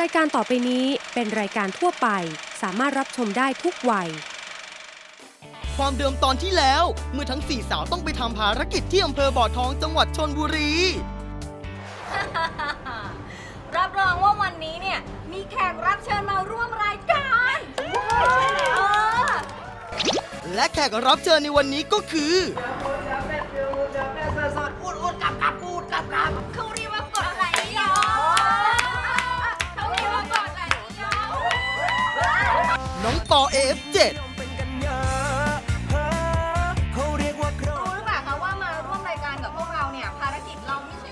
รายการต่อไปนี้เป็นรายการทั่วไป สามารถรับชมได้ทุกวัย ความเดิมตอนที่แล้ว เมื่อทั้งสี่สาวต้องไปทำภารกิจที่อำเภอบ่อทองจังหวัดชนบุรี รับรองว่าวันนี้เนี่ย มีแขกรับเชิญมาร่วมรายการเออและแขกรับเชิญในวันนี้ก็คือ น้องปอ AF7 รู้หรือเปล่าคะว่ามาร่วมรายการกับพวกเราเนี่ยภารกิจเราไม่ใช่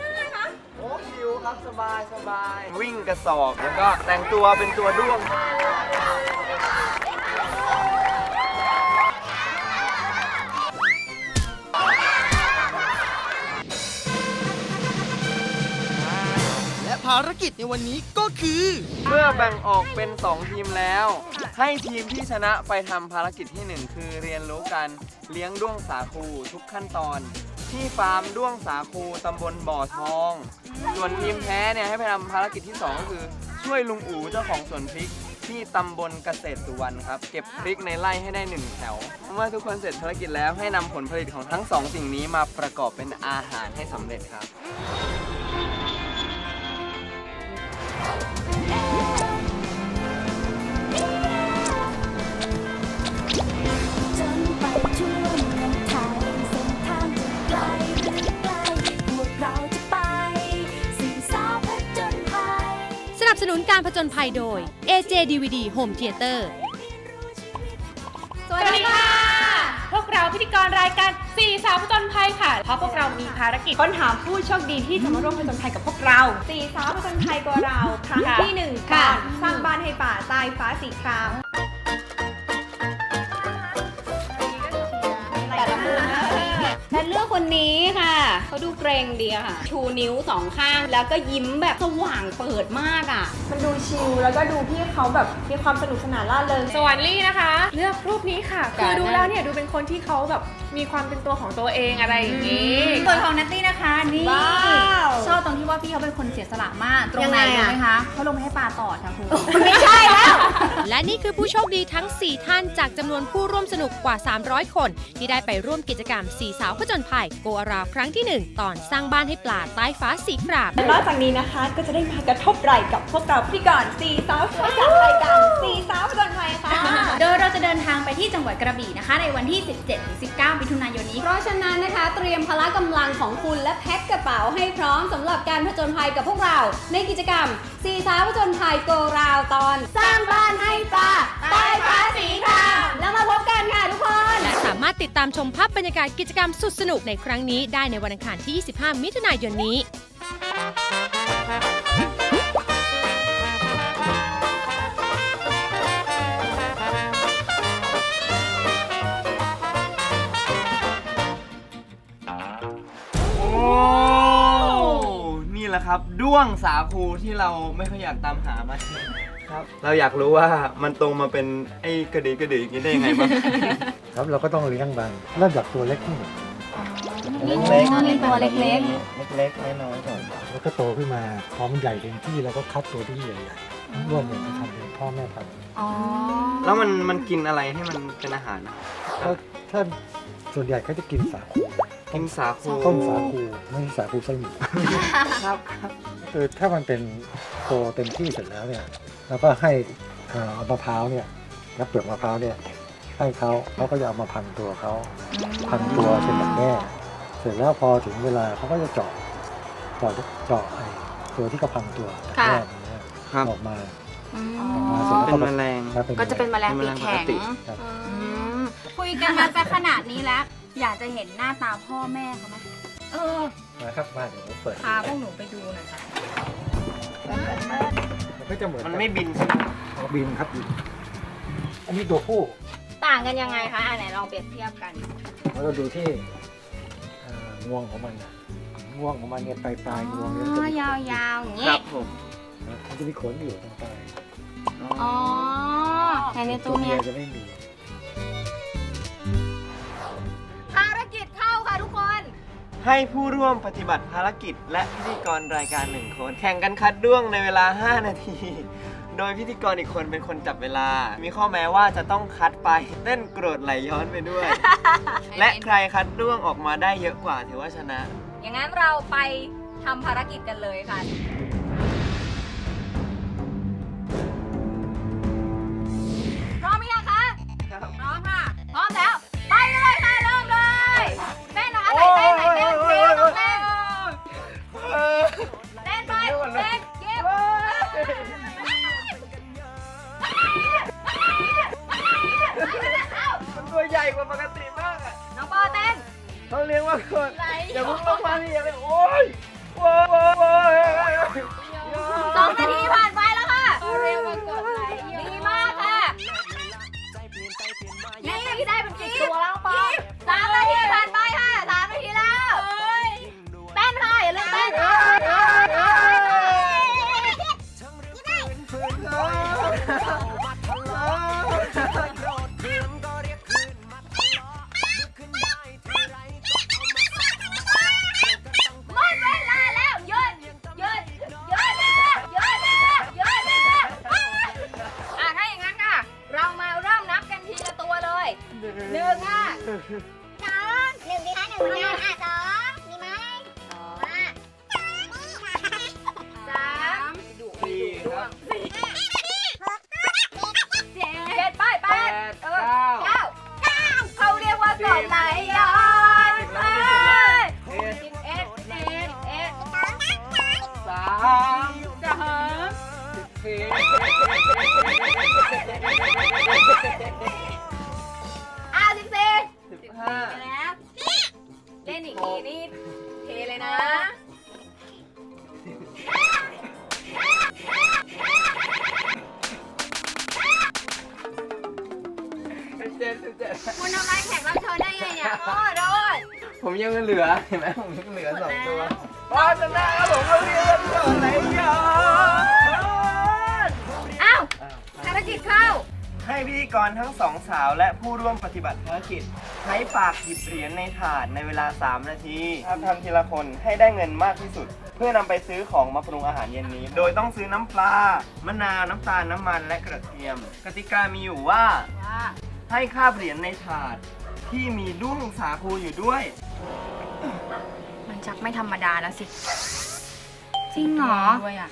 ง่ายๆนะ โอ้ชิวครับสบายสบายวิ่งกระสอบแล้วก็แต่งตัวเป็นตัวด้วง และภารกิจในวันนี้ก็คือ เมื่อแบ่งออกเป็น 2 ทีมแล้ว ให้ทีมที่ชนะไปทำภารกิจที่1คือเรียนรู้การเลี้ยงด้วงสาคูทุกขั้นตอน ที่ฟาร์มด้วงสาคูตำบลบ่อทอง ส่วนทีมแพ้เนี่ยให้ไปทำภารกิจที่2ก็คือ ช่วยลุงอู๋เจ้าของสวนพริกที่ตำบลเกษตรสุวรรณครับ เก็บพริกในไร่ให้ได้หนึ่งแถว เมื่อทุกคนเสร็จภารกิจแล้วให้นำผลผลิตของทั้งสองสิ่งนี้มาประกอบเป็นอาหารให้สำเร็จครับ นับสนุนการผจญภัยโดย AJ DVD Home Theater สวัสดีค่ะ พวกเราพิธีกรรายการสี่สาวผจญภัยค่ะ เพราะพวกเรามีภารกิจค้นหาผู้โชคดีที่จะมาร่วมผจญภัยกับพวกเรา สี่สาวผจญภัยกับเรา ครั้งค่ะที่หนึ่งค่ะ ก่อนสร้างบ้านให้ป่าใต้ฟ้าสีคราม และเลือกคนนี้ค่ะ เขาดูเกรงดีอะค่ะ ชูนิ้วสองข้าง แล้วก็ยิ้มแบบสว่างเปิดมากอะมันดูชิลแล้วก็ดูพี่เขาแบบมีความสนุกสนานล่าเริง สวรรค์ลี่นะคะ เลือกรูปนี้ค่ะ คือดูแล้วเนี่ยดูเป็นคนที่เขาแบบมีความเป็นตัวของตัวเองอะไรอย่างนี้ ส่วนของนัตตี้นะคะนี่ว้าวชอบตรงที่ว่าพี่เขาเป็นคนเสียสละมาก ตรงยังไหนไงรู้อะ ไหมคะเขาลงไปให้ปลาต่อค่ะครูไม่ใช่แล้ว และนี่คือผู้โชคดีทั้ง 4 ท่านจากจำนวนผู้ร่วมสนุกกว่า 300 คน ที่ได้ไปร่วมกิจกรรมสีสาวผจญภัยโกอาราวครั้งที่ 1 ตอนสร้างบ้านให้ปลาใต้ฟ้าสีครามนอกจากนี้นะคะก็จะได้มากระทบไหล่กับพวกเราพิธีกรสี่สาวช่วยจากรายการสี่สาวผจญภัยค่ะ โดยเราจะเดินทางไปที่จังหวัดกระบี่นะคะ ในวันที่ 17-19 มิถุนายนนี้ เพราะฉะนั้นนะคะ เตรียมพละกำลังของคุณและแพ็คกระเป๋าให้พร้อมสำหรับการผจญภัยกับพวกเรา ในกิจกรรมสีสาวผจญภัยโกราวตอน สร้างบ้านให้ปลาใต้ฟ้าสีครามแล้วมาพบกันค่ะทุกคน และสามารถติดตามชมภาพบรรยากาศกิจกรรมสุดสนุกในครั้งนี้ได้ในวันอังคารที่ 25 มิถุนายนนี้โอ้นี่แหละครับด้วงสาคูที่เราไม่ค่อยอยากตามหามาครับ เราอยากรู้ว่ามันตรงมาเป็นไอ้กระดีกระดีอย่างนี้ได้ยังไงบ้าง ครับเราก็ต้องเลี้ยงมันเริ่มจากตัวเล็กขึ้นเล็กๆนี่ตัวเล็กเล็กๆน้อยๆก่อนแล้วก็โตขึ้นมาพอมันใหญ่เต็มที่เราก็คัดตัวที่ใหญ่ๆรวมเนี่ยมาทำเป็นพ่อแม่พันธุ์ๆอ๋อแล้วมันมันกินอะไรให้มันเป็นอาหารนะก็ถ้าส่วนใหญ่เขาจะกินสาคูกินสาคูต้มสาคูไม่ใช่สาคูไส้หมูครับครับคือถ้ามันเป็นโตเต็มที่เสร็จแล้วเนี่ยเราก็ให้เอ่อเอามะพร้าวเนี่ยนับเปลือกมะพร้าวเนี่ย ให้เขาเขาก็จะเอามาพันตัวเขาพันตัวเป็นแบบแม่เสร็จแล้วพอถึงเวลาเขาก็จะเจาะเจาะเจาะไอ้ตัวที่เขาพันตัวจากแม่เนี่ยครับ ออกมาออกมาเสร็จแล้วเป็นก็แมลงครับก็จะเป็นแมลงปีกแข็งเป็นแมลงปกติครับ อืมคุยกันมาจะขนาดนี้แล้ว อยากจะเห็นหน้าตาพ่อแม่เขาไหมเออนะครับมาเดี๋ยวผมเปิดพาพวกหนูไปดูหน่อยค่ะมันก็จะเหมือนมันไม่บินใช่ไหมอ๋อบินครับบินอันนี้ตัวผู้ ต่างกันยังไงคะอ่าไหนลองเปรียบเทียบกัน แล้วเราดูที่เอ่องวงของมันนะงวงของมันเนี่ยปลายปลายงวงเนี่ยมันจะมียาวๆอย่างคนี้รับผมมันจะมีขนอยู่ตรงปลายอ๋อแต่ในตัวเนี้ยจะไม่มีภารกิจเข้าค่ะทุกคนภให้ผู้ร่วมปฏิบัติภารกิจ และพิธีกรรายการหนึ่งคน แข่งกันคัดด้วงในเวลา 5 นาที โดยพิธีกรอีกคนเป็นคนจับเวลา มีข้อแม้ว่าจะต้องคัดไปเต้นโกรธไหลย้อนไปด้วย และใครคัดด้วงออกมาได้เยอะกว่าถือว่าชนะ อย่างนั้นเราไปทำภารกิจกันเลยค่ะ สิบสี่อะสิบสี่สิบห้าแล้วเล่นอีกทีนี่เทเลยนะ สิบเจ็ดสิบเจ็ดคุณทำไรายแขกรับเชิญได้ไงเนี่ยโอ้โดน ผมยังเหลือเห็นไหมผมยังเหลือสองตัวเพราะฉะนั้นครับผมก็เรียนก่อนไหนย้อนอ้ กิจเข้า ให้พิธีกรทั้งสองสาวและผู้ร่วมปฏิบัติภารกิจ ใช้ปากหยิบเหรียญในถาดในเวลา 3 นาทีทำทำทีละคนให้ได้เงินมากที่สุด เพื่อนำไปซื้อของมาปรุงอาหารเย็นนี้ โดยต้องซื้อน้ำปลามะนาวน้ำตาลน้ำมันและกระเทียม กติกามีอยู่ว่า ให้คาบเหรียญในถาดที่มีด้วงสาคูอยู่ด้วย มันชักไม่ธรรมดาแล้วสิ จริงเหรอ ด้วยอะ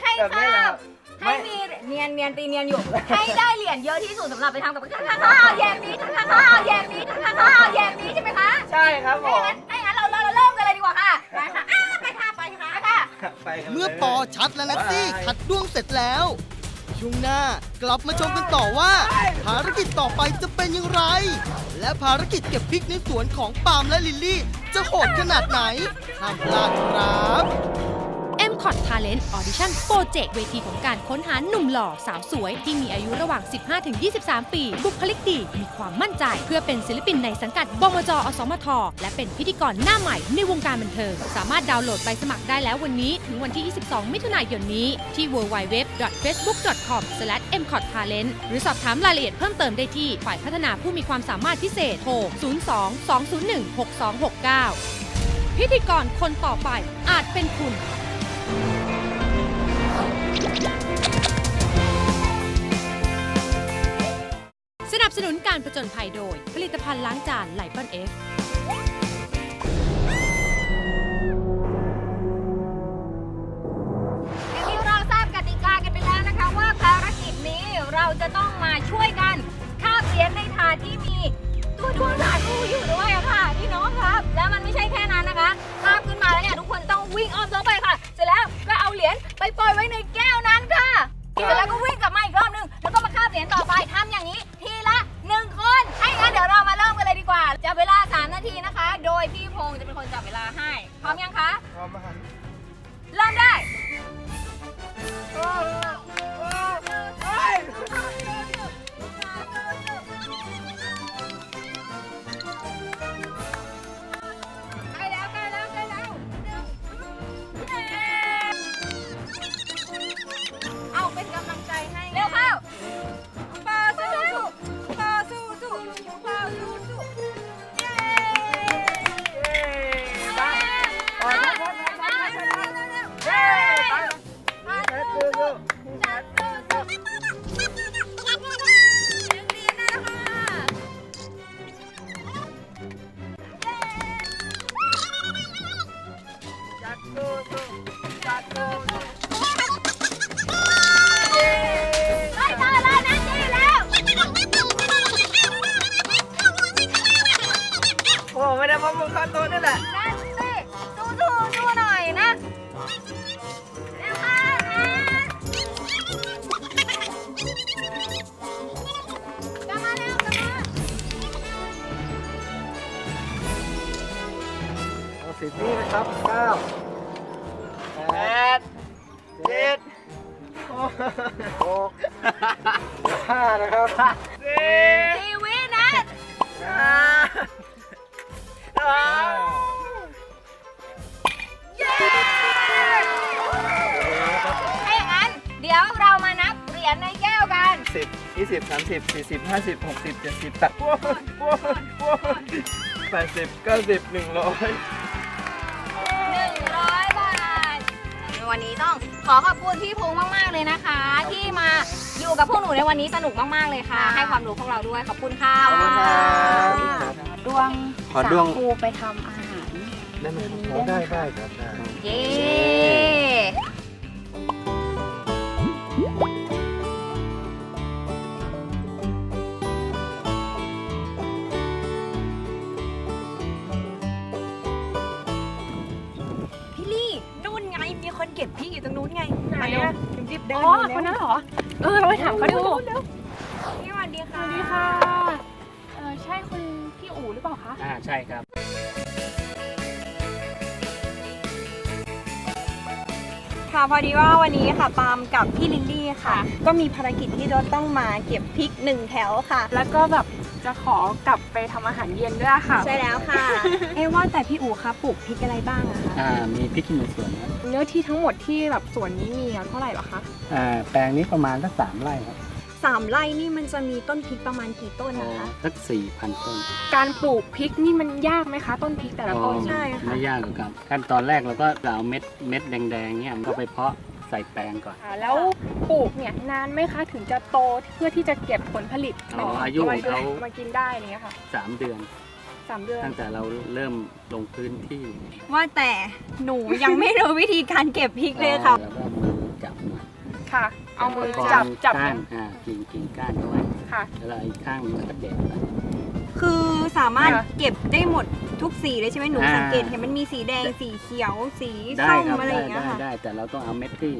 ให้แบบนี้แหละครับ ให้มีเนียนเนียนตีเนียนอยู่ ให้ได้เหรียญเยอะที่สุดสำหรับไปทำกับข้าวข้าวแยมนี้ข้าวข้าวแยมนี้ข้าวข้าวแยมนี้ใช่ไหมคะใช่ครับผถ้ามอย่างนั้นถ้าอย่างนั้นเราเราเราเริ่มกันเลยดีกว่าค่ะไปค่ะอ้าวไปค่ะไปค่ะค่ะ ไปกันลย เมื่อปอชัดและนัตตี้คัดด้วงเสร็จแล้ว ช่วงหน้ากลับมาชมกันต่อว่า ภารกิจต่อไปจะเป็นอย่างไร และภารกิจเก็บพริกในสวนของปาล์มและลิลลี่ จะโหดขนาดไหนห้ามพลาดครับ m c o t Talent Audition Project เวทีของการค้นหาหนุ่มหล่อสาวสวย ที่มีอายุระหว่าง 15-23 ปี บุคลิกดี มีความมั่นใจ เพื่อเป็นศิลปินในสังกัดบมจอสมท และเป็นพิธีกรหน้าใหม่ในวงการบันเทิง สามารถดาวน์โหลดไปสมัครได้แล้ววันนี้ ถึงวันที่ 22 มิถุนายนนี้ ที่ www.facebook.com/mcottalent หรือสอบถามรายละเอียดเพิ่มเติมได้ที่ฝ่ายพัฒนาผู้มีความสามารถพิเศษโทร 02-201-6269 พิธีกรคนต่อไปอาจเป็นคุณ สนับสนุนการผจญภัยโดย ผลิตภัณฑ์ล้างจานไลปอนเอฟ ลาให้ พร้อมยังคะ พร้อมไหมครับ เริ่มได้ หกห้านะครับสี่ชีวิตนะห้าสามถ้าอย่างนั้น เดี๋ยวเรามานับเหรียญในแก้วกัน สิบยี่สิบสามสิบสี่สิบห้าสิบหกสิบเจ็ดสิบแปดแปดสิบเก้าสิบหนึ่งร้อย วันนี้ต้องขอขอบคุณพี่พงษ์มาก ๆ เลยนะคะ ที่มาอยู่กับพวกหนูในวันนี้สนุกมาก ๆ เลยค่ะให้ความรู้พวกเราด้วยขอบคุณค่ะ ขอบคุณครับดวงขอดวง สาคูไปทำอาหาร ได้ไหมครับอ๋อได้ได้ครับได้ เย้าไปถามเขาดูพี่สวัสดีค่ะสวัสดีค่ะเออใช่คุณพี่อู๋หรือเปล่าคะ อ่าใช่ครับ ค่ะพอดีว่าวันนี้ค่ะปาล์มกับพี่ลิลลี่ค่ะ ก็มีภารกิจที่เราต้องมาเก็บพริกหนึ่งแถวค่ะ แล้วก็แบบ จะขอกลับไปทำอาหารเย็นด้วยค่ะ ใช่แล้วค่ะ เอ๊ะว่าแต่พี่อู๋คะปลูกพริกอะไรบ้างอะคะอ่ามีพริกขี้หนูสวนครับเนื้อที่ทั้งหมดที่แบบสวนนี้มีอะเท่าไหร่เหรอคะ อ่าแปลงนี้ประมาณสักสามไร่ครับสามไร่นี่มันจะมีต้นพริกประมาณกี่ต้นโอ้นะคะ สักสี่พันต้นการปลูกพริกนี่มันยากไหมคะ ต้นพริกแต่ละต้นอ๋อใช่ค่ะ ไม่ยากหรอกครับขั้นตอนแรกเราก็จะเอาเม็ดเม็ดแดงๆเนี่ยมันก็ไปเพาะ ใส่แปลงก่อนอ่าแล้วปลูกเนี่ยนานไหมคะถึงจะโตเพื่อที่จะเก็บผลผลิตอ๋ออายุของเขามากินได้อะไรเงี้ยค่ะสามเดือนสามเดือนตั้งแต่เราเริ่มลงพื้นที่ ว่าแต่หนูยังไม่รู้วิธีการเก็บพริกเลยค่ะแล้วก็มือจับมาค่ะ เอามือประคงจับจับก้าเนี่ยนอ่ากิ่งกิ่งก้านเอาไว้ค่ะแล้วเราอีกข้างมันก็เด็ดไปคือ สามารถค่ะเก็บได้หมดทุกสีเลยใช่ไหมหนูอ่า สังเกตเห็นมันมีสีแดงสีเขียว สีได้ส้มครับอะไรอได้ย่างเงี้ยได้ค่ะ ได้แต่เราต้องเอาเม็ดที่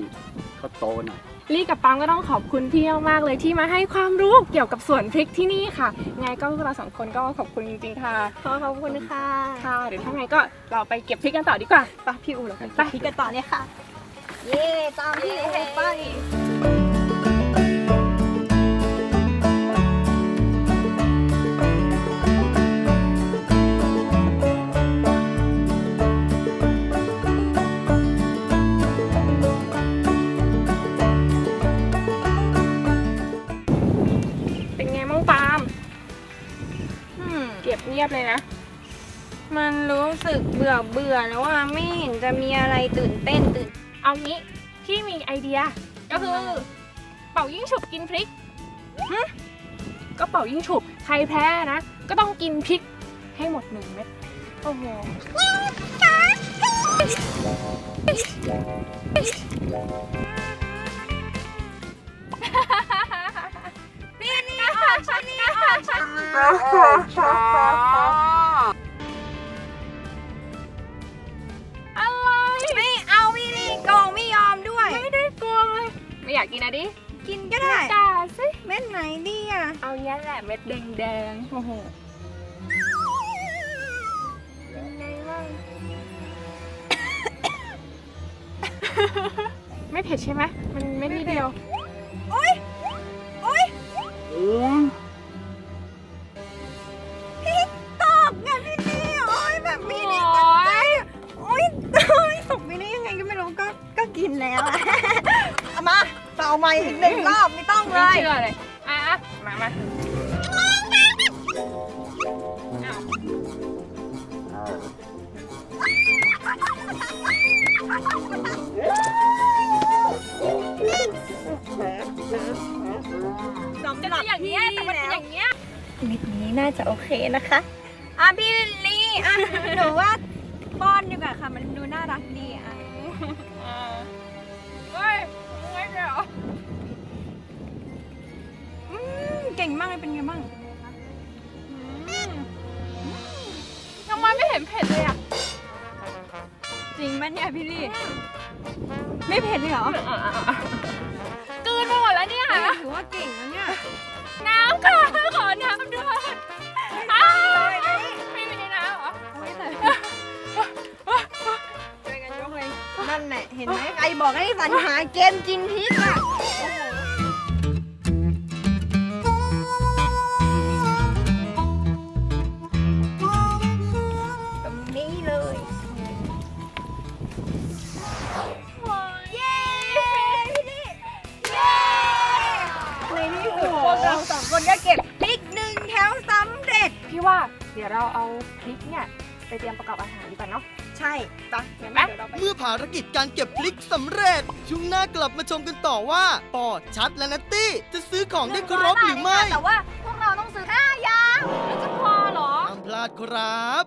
เขาโตหน่อย ลี่กับปังก็ต้องขอบคุณพี่มากๆเลยที่มาให้ความรู้เกี่ยวกับสวนพริกที่นี่ค่ะไงก็พวกเราสองคนก็ขอบคุณจริงๆค่ะขอขอบคุณค่ะค่ะเดี๋ยวถ้าไงก็เราไปเก็บพริกกันต่อดีกว่าไปพี่อู๋เราไปเก็บพริกกันต่อเลยค่ะ เย่ตามพี่อู๋ไปเป็ บเงียบเลยนะ มันรู้สึกเบื่อเบื่อแล้วว่าไม่เห็นจะมีอะไรตื่นเต้นตื่น เอางี้พี่มีไอเดีย ก็คือ เป่ายิ่งฉุบกินพริกหึก็เป่ายิ่งฉุบใครแพ้นะ ก็ต้องกินพริกให้หมดหนึ่งเม็ดโอ้โหนี่นี่ค่ะฉันนี่ค่ะฉัน อะไรไม่เอาพี่ลี่โกงไม่ยอมด้วย ไม่ได้กลัวเลย ไม่อยากกินอะดิกินก็ได้ ด่าสิเม็ดไหนดีอะ เอาเนี้ยแหละเม็ดแดงๆโอ้โหเป็นไงบ้างไม่เผ็ดใช่ไหมมันไม่นิดเดียวต ใหม่อีกหนึ่งรอบไม่ต้องเลไม่ยเชื่อเลยอะอะมามาเอาสำจะหรับเป็นอย่างพี่เงี้ยแต่มันเป็นแล้วอย่างเงี้ยเม็ดนี้น่าจะโอเคนะคะ อะพี่ลี่อะหนูว่าป้อนดีกว่าค่ะ มันดูน่ารักดีอะ เก่งมากเลยเป็นไงบ้างทำไมไม่เห็นเผ็ดเลยอะ จริงไหมเนี่ยพี่ลี่ ไม่เผ็ดเลยเหรอกลืนไปหมดแล้วเนี่ย ถือว่าเก่งนะเนี่ย น้ำค่ะ ขอน้ำด้วยอ้าวไม่มีน้ำเหรอโอ้ยแต่กันน่ะเห็นไหมใครบอกให้สรรหาเกมกินพริกอะ คนก็เก็บพริกหนึ่งแถวสำเร็จ พี่ว่าเดี๋ยวเราเอาพริกเนี่ยไปเตรียมประกอบอาหารดีกว่าเนาะ ใช่ปะเห็นไหมเดี๋ยวเราไป เมื่อภารกิจการเก็บพลิกสำเร็จ ช่วงหน้ากลับมาชมกันต่อว่า ปอชัดและนัตตี้จะซื้อของได้ครบหรือไม่แต่ว่าพวกเราต้องซื้อห้าอย่างแล้วจะพอเหรอ ห้ามพลาดครับ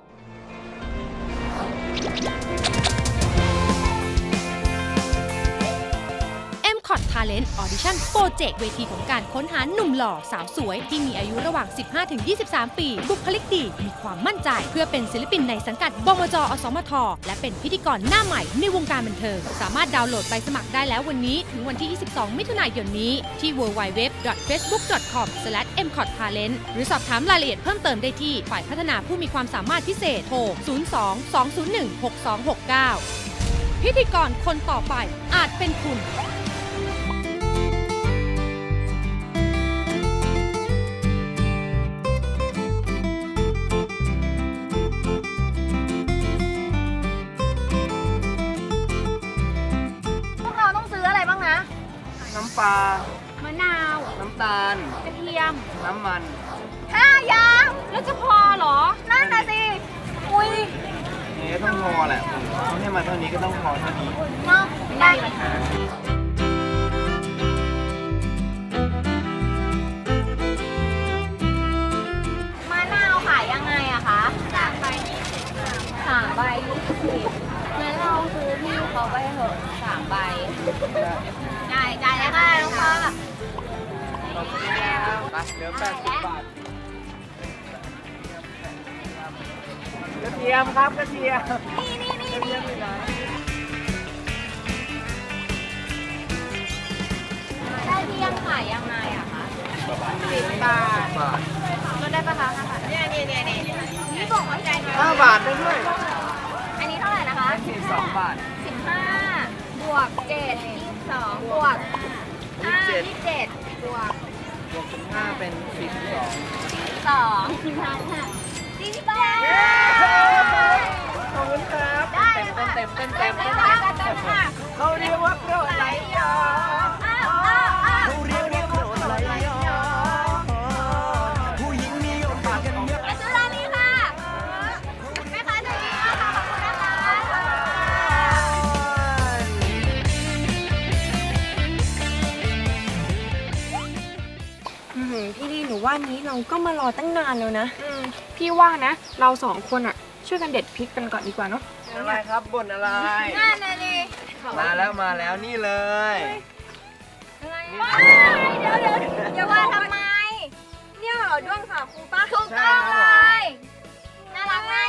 o t Talent Audition Project เวทีของการค้นหาหนุ่มหล่อสาวสวย ที่มีอายุระหว่าง 15-23 ปี บุคลิกดี มีความมั่นใจ เพื่อเป็นศิลปินในสังกัดบมจอสมท และเป็นพิธีกรหน้าใหม่ในวงการบันเทิง สามารถดาวน์โหลดใบสมัครได้แล้ววันนี้ ถึงวันที่ 22 มิถุนายนนี้ ที่ www.facebook.com/mcottalent หรือสอบถามรายละเอียดเพิ่มเติมได้ที่ฝ่ายพัฒนาผู้มีความสามารถพิเศษโทร 02-201-6269 พิธีกรคนต่อไปอาจเป็นคุณ น้ำมันห้าอย่างแล้วจะพอเหรอ นั่นน่ะสิ อุ้ยนี่ก็ต้องพอแหละเขาให้มาเท่านี้ก็ต้องพอเท่านี้เนาะได้มะ กระเทียมครับกระเทียมนี่นี่นี่นี่ได้เที่ยงขายยังไงอะคะสิบบาทบาทลดได้ปะคะห้าบาทเนี่ยเนี่ยเนี่ยเนี่ยนี่บอกว่าใจนะห้าบาทได้ด้วย อันนี้เท่าไหร่นะคะสี่สองบาทสิบห้าบวกเจ็ดยี่สิบสองบวกห้ายี่เจ็ดบวกบวกสิบห้าเป็นสิบสองสองสี่สิบบาทขอบ คุณครับได้เต็มค่ะเต็มเต็มเต็เต็มมเลยค่ะเต็มค่ะเขาเรียกว่าโกรธไหลย้อนอ้าวอ้าวอ้าวเขาเรียกว่าโกรธไหลย้อนผู้หญิงนิยมปากกันเยอะไปซื้อร้านนี้ค่ะแม่ค้าใจดีมากค่ะขอบคุณนะคะพี่ดีหนูว่านี้เราก็มารอตั้งนานแล้วนะอืมพี่ว่านะ เราสองคนอะ ช่วยกันเด็ดพริกกันก่อนดีกว่าเนาะอะไรครับบ่นอะไรนั่นน่ะดิมาแล้วมาแล้วนี่เลยว้ายเดี๋ยวเดี๋ยวเดี๋ยวว่าทำไม เนี่ยเหรอด้วงสาคูป้าถูกต้องเลยน่ารักมาก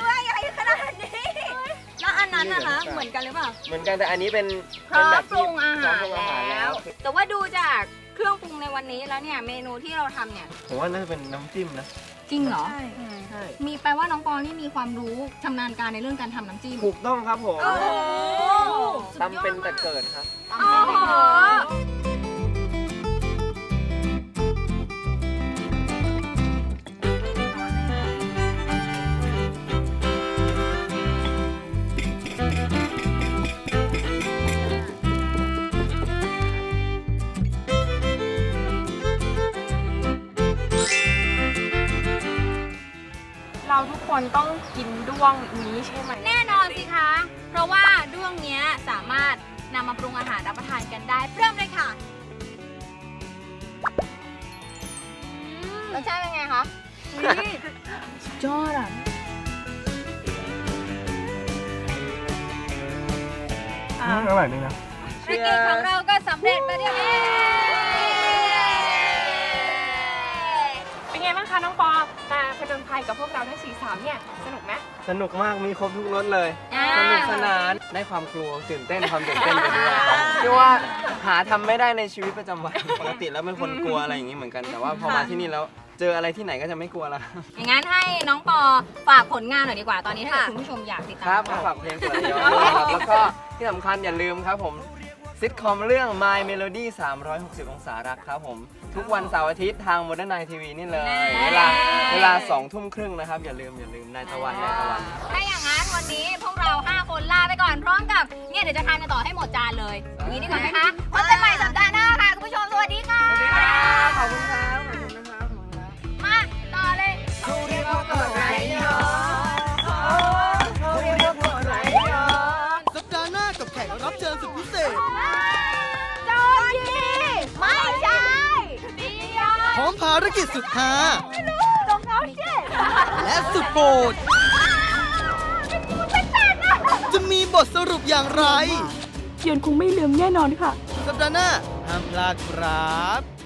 ตัวใหญ่ขนาดนี้แล้วอันนั้นนะคะเหมือนกันหรือเปล่า เหมือนกันแต่อันนี้เป็นพร้อเป็นแบมบปรุงอาพร้อหามรปรุงอาหารแล้แล้ววแต่ว่าดูจาก เครื่องปรุงในวันนี้แล้วเนี่ยเมนูที่เราทำเนี่ย ผมว่าน่าจะเป็นน้ำจิ้มนะ จริงเหรอใช่มีแปลว่าน้องปอนี่มีความรู้ชำนาญการในเรื่องการทำน้ำจิ้ม ถูกต้องครับผมโอ้โห ทำเป็นแต่เกิดครับโอ้ คนต้องกินด้วงนี้ใช่ไหมแน่นอนสิคะ เพราะว่าด้วงเนี้ยสามารถนำมาปรุงอาหารรับประทานกันได้ เริ่มเลยค่ะรสชาติเป็นไงคะยอดอะอร่อยเลยนะ ภารกิจของเราก็สำเร็จไปเรียบร้อย เป็นไงบ้างคะน้องปอมา ผจญภัยกับพวกเราทั้งสี่สามเนี่ยสนุกไหม สนุกมากมีครบทุกรสเลย อ่า สนุกสนานได้ความกลัวตื่นเต้นความตื่นเต้นไปด้วยที่ว่าหาทำไม่ได้ในชีวิตประจำวัน ปกติแล้วเป็นคนกลัวอะไรอย่างนี้เหมือนกันแต่ว่าพอมาที่นี่แล้วเจออะไรที่ไหนก็จะไม่กลัวแล้วอย่างนั้นให้น้องปอฝากผลงานหน่อยดีกว่าตอนนี้ถ้าเกิดคุณผู้ชมอยากติดคตารัมบมาฝากเพลงเปิดย้อนด้วยครับแล้วก็ที่สำคัญอย่าลืมครับผมซิทคอมเรื่อง My Melody 360 องศารักครับผม ทุกวันเสาร์อาทิตย์ทาง Modern Night TV นี่เลย เวลาเวลา2ทุ่มครึ่งนะครับ อย่าลืมอย่าลืมนายตะวันนายตะวัน ถ้าอย่างนั้นวันนี้พวกเรา 5 คนลาไปก่อนพร้อมกับเนี่ยเดี๋ยวจะทานกันต่อให้หมดจานเลยอย่างนี้ดีกว่านะคะพบกันใหม่สัปดาห์หน้าค่ะคุณผู้ชมสวัสดีค่ะขอบคุณครับขอบคุณนะครับารกิจสุดฮาตรงเขาเจ๊และสุดโปรดจะมีบทสรุปอย่างไรเยือนคงไม่ลืมแน่นอนค่ะ สัปดาห์หน้าห้ามพลาดครับ